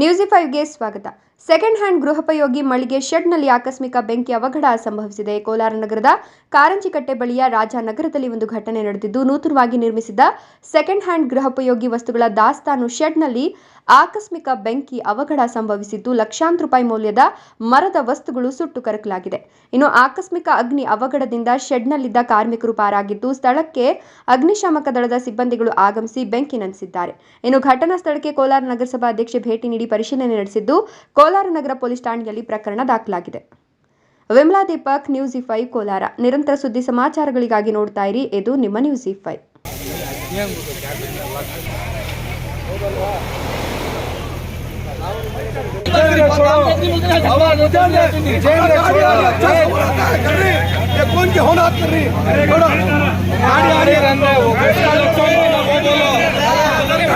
ನ್ಯೂಸಿ ಫೈವ್ಗೆ ಸ್ವಾಗತ. Second hand ಗೃಹಪಯೋಗಿ ಮಳಿಗೆ ಶೆಡ್ನಲ್ಲಿ ಆಕಸ್ಮಿಕ ಬೆಂಕಿ ಅವಘಡ ಸಂಭವಿಸಿದೆ. ಕೋಲಾರ ನಗರದ ಕಾರಂಜಿಕಟ್ಟೆ ಬಳಿಯ ರಾಜಾನಗರದಲ್ಲಿ ಒಂದು ಘಟನೆ ನಡೆದಿದ್ದು, ನೂತನವಾಗಿ ನಿರ್ಮಿಸಿದ ಸೆಕೆಂಡ್ ಹ್ಯಾಂಡ್ ಗೃಹೋಪಯೋಗಿ ವಸ್ತುಗಳ ದಾಸ್ತಾನು ಶೆಡ್ನಲ್ಲಿ ಆಕಸ್ಮಿಕ ಬೆಂಕಿ ಅವಘಡ ಸಂಭವಿಸಿದ್ದು, ಲಕ್ಷಾಂತರ ರೂಪಾಯಿ ಮೌಲ್ಯದ ಮರದ ವಸ್ತುಗಳು ಸುಟ್ಟು ಕರಕಲಾಗಿದೆ. ಇನ್ನು ಆಕಸ್ಮಿಕ ಅಗ್ನಿ ಅವಘಡದಿಂದ ಶೆಡ್ನಲ್ಲಿದ್ದ ಕಾರ್ಮಿಕರು ಪಾರಾಗಿದ್ದು, ಸ್ಥಳಕ್ಕೆ ಅಗ್ನಿಶಾಮಕ ದಳದ ಸಿಬ್ಬಂದಿಗಳು ಆಗಮಿಸಿ ಬೆಂಕಿ ನಂದಿಸಿದ್ದಾರೆ. ಇನ್ನು ಘಟನಾ ಸ್ಥಳಕ್ಕೆ ಕೋಲಾರ ನಗರಸಭಾ ಅಧ್ಯಕ್ಷೆ ಭೇಟಿ ನೀಡಿ ಪರಿಶೀಲನೆ ನಡೆಸಿದ್ದು ಕೋಲಾರ ನಗರ ಪೊಲೀಸ್ ಠಾಣೆಯಲ್ಲಿ ಪ್ರಕರಣ ದಾಖಲಾಗಿದೆ ವಿಮಲಾ ದೀಪಕ್ ನ್ಯೂಸ್ ಇಫೈ ಕೋಲಾರ ನಿರಂತರ ಸುದ್ದಿ ಸಮಾಚಾರಗಳಿಗಾಗಿ ನೋಡ್ತಾ ಇರಿ ಇದು ನಿಮ್ಮ ನ್ಯೂಸ್ ಇಫೈ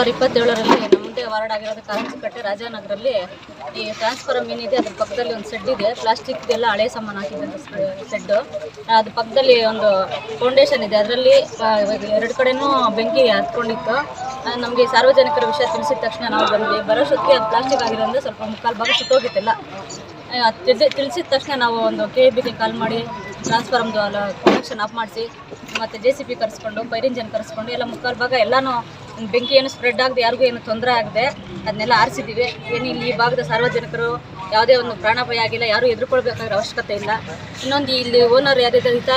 ನವೆಂಬರ್ ಇಪ್ಪತ್ತೇಳರಲ್ಲಿ ನಮ್ಮ ಮುಂದೆ ವಾರ್ಡ್ ಆಗಿರೋದು ಕಾರಂಜಿಕಟ್ಟೆ ರಾಜಾನಗರಲ್ಲಿ ಈ ಟ್ರಾನ್ಸ್ಫಾರಮ್ ಏನಿದೆ ಅದ್ರ ಪಕ್ಕದಲ್ಲಿ ಒಂದು ಸೆಡ್ ಇದೆ. ಪ್ಲಾಸ್ಟಿಕ್ ಎಲ್ಲ ಹಳೆ ಸಾಮಾನು ಹಾಕಿದ್ದಂಥ ಸೆಡ್ಡು ಅದ್ರ ಪಕ್ಕದಲ್ಲಿ ಒಂದು ಫೌಂಡೇಶನ್ ಇದೆ. ಅದರಲ್ಲಿ ಎರಡು ಕಡೆನೂ ಬೆಂಕಿ ಹತ್ಕೊಂಡಿತ್ತು. ನಮಗೆ ಸಾರ್ವಜನಿಕರ ವಿಷಯ ತಿಳಿಸಿದ ತಕ್ಷಣ ನಾವು ಬಂದ್ವಿ. ಬರೋಷ್ಟೊತ್ತಿಗೆ ಅದು ಪ್ಲಾಸ್ಟಿಕ್ ಆಗಿರೋದ್ರಿಂದ ಸ್ವಲ್ಪ ಮುಕ್ಕಾಲು ಭಾಗ ಸುಟ್ಟೋಗಿತ್ತಿಲ್ಲ ತಿಳಿಸಿದ ತಕ್ಷಣ ನಾವು ಒಂದು ಕೆ ಬಿಗೆ ಕಾಲ್ ಮಾಡಿ ಟ್ರಾನ್ಸ್ಫಾರ್ಮ್ದು ಅಲ್ಲ ಕನೆಕ್ಷನ್ ಆಫ್ ಮಾಡಿಸಿ, ಮತ್ತು ಜೆ ಸಿ ಬಿ ಕರೆಸ್ಕೊಂಡು ಫೈರ್ ಕರೆಸ್ಕೊಂಡು ಎಲ್ಲ ಮುಕ್ಕಾಲು ಭಾಗ ಎಲ್ಲನೂ ಬೆಂಕಿ ಏನು ಸ್ಪ್ರೆಡ್ ಆಗದೆ ಯಾರಿಗೂ ಏನು ತೊಂದರೆ ಆಗದೆ ಅದನ್ನೆಲ್ಲ ಆರಿಸಿದ್ದೀವಿ. ಏನು ಇಲ್ಲಿ ಈ ಭಾಗದ ಸಾರ್ವಜನಿಕರು ಯಾವುದೇ ಒಂದು ಪ್ರಾಣಾಪಾಯ ಆಗಿಲ್ಲ ಯಾರೂ ಎದುರ್ಕೊಳ್ಬೇಕಾಗಿರೋ ಅವಶ್ಯಕತೆ ಇಲ್ಲ. ಇನ್ನೊಂದು ಇಲ್ಲಿ ಓನರ್ ಯಾರಿದ್ದಾರೆ ಅಂತ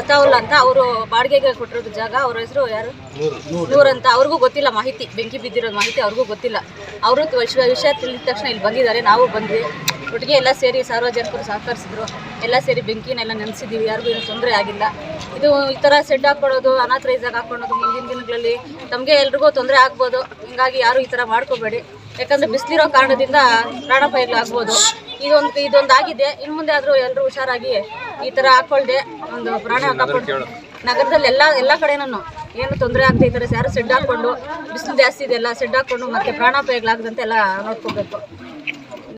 ಅತಾವುಲ್ಲ ಅಂತ ಅವರು ಬಾಡಿಗೆಗೆ ಕೊಟ್ಟಿರೋದು ಜಾಗ ಅವ್ರ ಹೆಸರು ಯಾರು? ನೂರ್. ಅಂತ. ಅವ್ರಿಗೂ ಗೊತ್ತಿಲ್ಲ ಮಾಹಿತಿ. ಬೆಂಕಿ ಬಿದ್ದಿರೋ ಮಾಹಿತಿ ಅವ್ರಿಗೂ ಗೊತ್ತಿಲ್ಲ. ಅವರು ವಿಷಯ ತಿಳಿದ ತಕ್ಷಣ ಇಲ್ಲಿ ಬಂದಿದ್ದಾರೆ. ನಾವು ಬಂದ್ವಿ. ಒಟ್ಟಿಗೆ ಎಲ್ಲ ಸೇರಿ ಸಾರ್ವಜನಿಕರು ಸಹಕರಿಸಿದ್ರು. ಎಲ್ಲ ಸೇರಿ ಬೆಂಕಿನೆಲ್ಲ ನೆನೆಸಿದ್ದೀವಿ ಯಾರಿಗೂ ಏನು ತೊಂದರೆ ಆಗಿಲ್ಲ. ಇದು ಈ ಥರ ಸೆಡ್ ಹಾಕ್ಕೊಳ್ಳೋದು ಅನಾಥರೈಸಾಗಿ ಹಾಕ್ಕೊಳ್ಳೋದು ಮುಂದಿನ ದಿನಗಳಲ್ಲಿ ತಮಗೆ ಎಲ್ರಿಗೂ ತೊಂದರೆ ಆಗ್ಬೋದು. ಹಿಂಗಾಗಿ ಯಾರು ಈ ಥರ ಮಾಡ್ಕೋಬೇಡಿ. ಯಾಕಂದರೆ ಬಿಸಿಲಿರೋ ಕಾರಣದಿಂದ ಪ್ರಾಣಾಪಾಯಗಳಾಗ್ಬೋದು ಇದೊಂದು ಇದೊಂದು ಆಗಿದೆ. ಇನ್ನು ಮುಂದೆ ಆದರೂ ಎಲ್ಲರೂ ಹುಷಾರಾಗಿ ಈ ಥರ ಹಾಕ್ಕೊಳ್ದೆ ಒಂದು ಪ್ರಾಣ ಕಾಪಾಡ್ಕೊಂಡು ನಗರದಲ್ಲಿ ಎಲ್ಲ ಎಲ್ಲ ಕಡೆನೂ ಏನು ತೊಂದರೆ ಆಗದೆ ಈ ಥರ ಯಾರು ಸೆಡ್ ಹಾಕ್ಕೊಂಡು ಬಿಸಿಲು ಜಾಸ್ತಿ ಇದೆಲ್ಲ ಸೆಡ್ ಹಾಕ್ಕೊಂಡು ಮತ್ತೆ ಪ್ರಾಣಾಪಾಯಗಳಾಗದಂತೆ ಎಲ್ಲ ನೋಡ್ಕೋಬೇಕು.